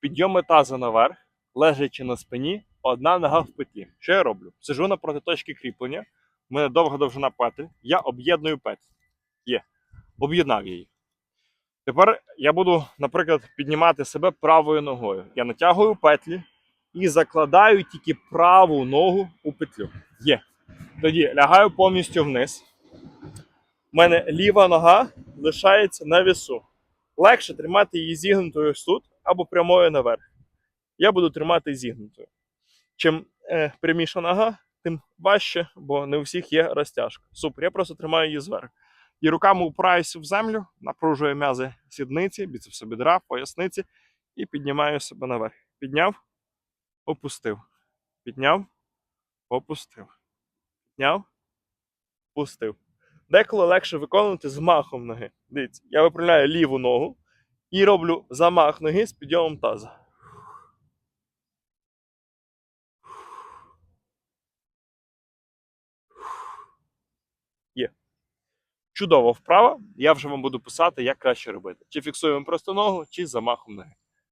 підйоми таза наверх, лежачи на спині, одна нога в петлі. Що я роблю? Сижу напроти точки кріплення, у мене довга довжина петель, я об'єдную петлі. Є. Об'єднав її. Тепер я буду, наприклад, піднімати себе правою ногою. Я натягую петлі і закладаю тільки праву ногу у петлю. Є. Тоді лягаю повністю вниз. У мене ліва нога лишається на вісу. Легше тримати її зігнутою тут або прямою наверх. Я буду тримати зігнутою. Чим е, пряміша нога, тим важче, бо не у всіх є розтяжка. Супер, я просто тримаю її зверху. І руками упираюся в землю, напружую м'язи сідниці, біцепси бідра, поясниці і піднімаю себе наверх. Підняв, опустив. Підняв, опустив. Підняв, опустив. Деколи легше виконувати з махом ноги. Дивіться, я виправляю ліву ногу і роблю замах ноги з підйомом таза. Є. Чудова вправа. Я вже вам буду писати, як краще робити. Чи фіксуємо просто ногу, чи замахом ноги.